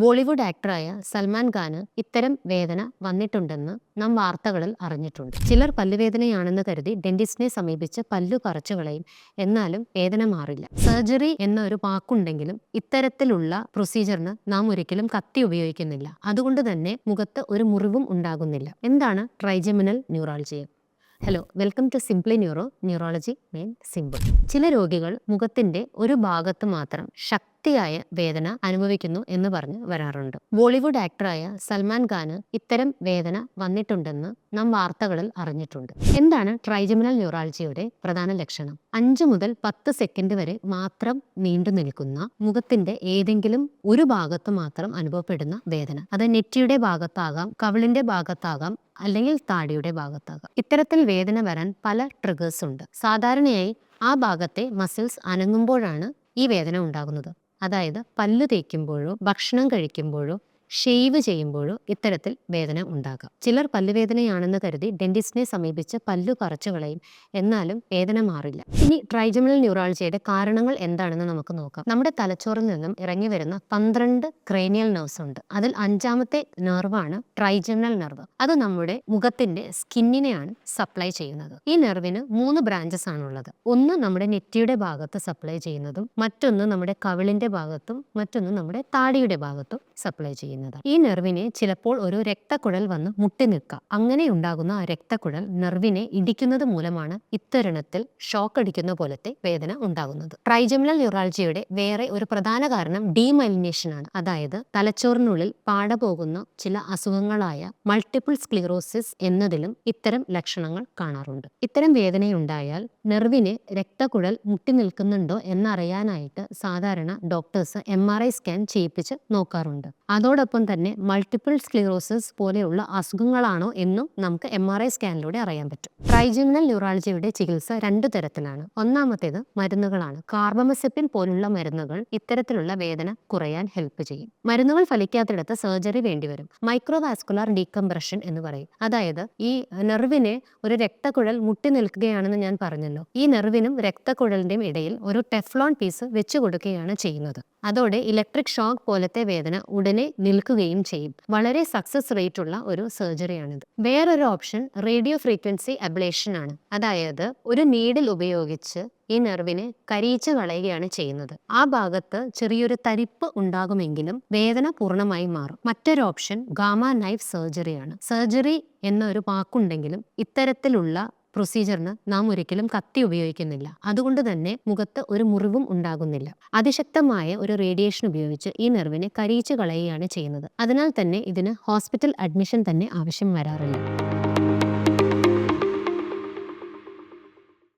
ബോളിവുഡ് ആക്ടറായ സൽമാൻ ഖാന് ഇത്തരം വേദന വന്നിട്ടുണ്ടെന്ന് നാം വാർത്തകളിൽ അറിഞ്ഞിട്ടുണ്ട്. ചിലർ പല്ലുവേദനയാണെന്ന് കരുതി ഡെന്റിസ്റ്റിനെ സമീപിച്ച് പല്ലു പറിച്ചു കളയും. എന്നാലും വേദന മാറില്ല. സർജറി എന്ന ഒരു വാക്കുണ്ടെങ്കിലും ഇത്തരത്തിലുള്ള പ്രൊസീജിയറിന് നാം ഒരിക്കലും കത്തി ഉപയോഗിക്കുന്നില്ല. അതുകൊണ്ട് തന്നെ മുഖത്ത് ഒരു മുറിവും ഉണ്ടാകുന്നില്ല. എന്താണ് trigeminal neurology hello welcome to simply neuro neurology main simple. ചില രോഗികൾ മുഖത്തിന്റെ ഒരു ഭാഗത്ത് മാത്രം ശക്തിയായ വേദന അനുഭവിക്കുന്നു എന്ന് പറഞ്ഞ് വരാറുണ്ട്. ബോളിവുഡ് ആക്ടറായ സൽമാൻ ഖാന് ഇത്തരം വേദന വന്നിട്ടുണ്ടെന്ന് നാം വാർത്തകളിൽ അറിഞ്ഞിട്ടുണ്ട്. എന്താണ് ട്രൈജമിനൽ ന്യൂറാൾജിയുടെ പ്രധാന ലക്ഷണം? അഞ്ചു മുതൽ പത്ത് സെക്കൻഡ് വരെ മാത്രം നീണ്ടു നിൽക്കുന്ന മുഖത്തിന്റെ ഏതെങ്കിലും ഒരു ഭാഗത്ത് മാത്രം അനുഭവപ്പെടുന്ന വേദന. അത് നെറ്റിയുടെ ഭാഗത്താകാം കവിളിന്റെ ഭാഗത്താകാം അല്ലെങ്കിൽ താടിയുടെ ഭാഗത്താകാം. ഇത്തരത്തിൽ വേദന വരാൻ പല ട്രിഗേഴ്സ് ഉണ്ട്. സാധാരണയായി ആ ഭാഗത്തെ മസിൽസ് അനങ്ങുമ്പോഴാണ് ഈ വേദന ഉണ്ടാകുന്നത്. അതായത് പല്ല് തേക്കുമ്പോഴോ ഭക്ഷണം കഴിക്കുമ്പോഴോ ഷെയ്വ് ചെയ്യുമ്പോഴോ ഇത്തരത്തിൽ വേദന ഉണ്ടാകാം. ചിലർ പല്ലുവേദനയാണെന്ന് കരുതി ഡെന്റിസ്റ്റിനെ സമീപിച്ച് പല്ലു പറിച്ചു കളയും. എന്നാലും വേദന മാറില്ല. ഇനി ട്രൈജമിനൽ ന്യൂറാൾജിയുടെ കാരണങ്ങൾ എന്താണെന്ന് നമുക്ക് നോക്കാം. നമ്മുടെ തലച്ചോറിൽ നിന്നും ഇറങ്ങി വരുന്ന പന്ത്രണ്ട് ക്രേനിയൽ നെർവ്സ് ഉണ്ട്. അതിൽ അഞ്ചാമത്തെ നെർവാണ് ട്രൈജമിനൽ നെർവ്. അത് നമ്മുടെ മുഖത്തിന്റെ സ്കിന്നിനെയാണ് സപ്ലൈ ചെയ്യുന്നത്. ഈ നെർവിന് മൂന്ന് ബ്രാഞ്ചസ് ആണുള്ളത്. ഒന്ന് നമ്മുടെ നെറ്റിയുടെ ഭാഗത്ത് സപ്ലൈ ചെയ്യുന്നതും മറ്റൊന്ന് നമ്മുടെ കവിളിന്റെ ഭാഗത്തും മറ്റൊന്ന് നമ്മുടെ താടിയുടെ ഭാഗത്തും സപ്ലൈ ചെയ്യുന്നത്. ഈ നെർവിനെ ചിലപ്പോൾ ഒരു രക്തക്കുഴൽ വന്ന് മുട്ടി നിൽക്കുക അങ്ങനെ ഉണ്ടാകുന്ന ആ രക്തക്കുഴൽ നെർവിനെ ഇടിക്കുന്നത് മൂലമാണ് ഇത്തരുണത്തിൽ ഷോക്ക് അടിക്കുന്ന പോലത്തെ വേദന ഉണ്ടാകുന്നത്. ട്രൈജമിനൽ ന്യൂറാൾജിയുടെ വേറെ ഒരു പ്രധാന കാരണം ഡീമൈലിനേഷൻ ആണ്. അതായത് തലച്ചോറിനുള്ളിൽ പാട പോകുന്ന ചില അസുഖങ്ങളായ മൾട്ടിപ്പിൾ സ്ക്ലിറോസിസ് എന്നതിലും ഇത്തരം ലക്ഷണങ്ങൾ കാണാറുണ്ട്. ഇത്തരം വേദനയുണ്ടായാൽ നെർവിന് രക്തക്കുഴൽ മുട്ടി നിൽക്കുന്നുണ്ടോ എന്നറിയാനായിട്ട് സാധാരണ doctors M R I scan ചെയ്യിപ്പിച്ച് നോക്കാറുണ്ട്. അതോടൊപ്പം തന്നെ മൾട്ടിപ്പിൾ സ്ക്ലിറോസിസ് പോലെയുള്ള അസുഖങ്ങളാണോ എന്നും നമുക്ക് എം ആർ ഐ സ്കാനിലൂടെ അറിയാൻ പറ്റും. ട്രൈജിമിനൽ ന്യൂറോളജിയുടെ ചികിത്സ രണ്ടു തരത്തിലാണ്. ഒന്നാമത്തേത് മരുന്നുകളാണ്. കാർബമസെപ്പിൻ പോലുള്ള മരുന്നുകൾ ഇത്തരത്തിലുള്ള വേദന കുറയാൻ ഹെൽപ്പ് ചെയ്യും. മരുന്നുകൾ ഫലിക്കാത്തിടത്ത് സർജറി വേണ്ടിവരും. മൈക്രോവാസ്കുലാർ ഡീകംപ്രഷൻ എന്ന് പറയും. അതായത് ഈ നെർവിനെ ഒരു രക്തക്കുഴൽ മുട്ടി നിൽക്കുകയാണെന്ന് ഞാൻ പറഞ്ഞല്ലോ. ഈ നെർവിനും രക്തക്കുഴലിന്റെയും ഇടയിൽ ഒരു ടെഫ്ലോൺ പീസ് വെച്ചു കൊടുക്കുകയാണ് ചെയ്യുന്നത്. അതോടെ ഇലക്ട്രിക് ഷോക്ക് പോലത്തെ വേദന ഉടനെ നിൽക്കുകയും ചെയ്യും. വളരെ സക്സസ് റേറ്റ് ഉള്ള ഒരു സർജറിയാണിത് വേറൊരു ഓപ്ഷൻ റേഡിയോ ഫ്രീക്വൻസി അബ്ലേഷൻ ആണ്. അതായത് ഒരു നീഡിൽ ഉപയോഗിച്ച് ഈ നെർവിനെ കരിയിച്ച് കളയുകയാണ് ചെയ്യുന്നത്. ആ ഭാഗത്ത് ചെറിയൊരു തരിപ്പ് ഉണ്ടാകുമെങ്കിലും വേദന പൂർണമായി മാറും. മറ്റൊരു ഓപ്ഷൻ ഗാമ നൈഫ് സർജറിയാണ് സർജറി എന്നൊരു വാക്കുണ്ടെങ്കിലും ഇത്തരത്തിലുള്ള പ്രൊസീജിയറിന് നാം ഒരിക്കലും കത്തി ഉപയോഗിക്കുന്നില്ല. അതുകൊണ്ട് തന്നെ മുഖത്ത് ഒരു മുറിവും ഉണ്ടാകുന്നില്ല. അതിശക്തമായ ഒരു റേഡിയേഷൻ ഉപയോഗിച്ച് ഈ നെർവിനെ കരിയിച്ചു കളയുകയാണ് ചെയ്യുന്നത്. അതിനാൽ തന്നെ ഇതിന് ഹോസ്പിറ്റൽ അഡ്മിഷൻ തന്നെ ആവശ്യം വരാറില്ല.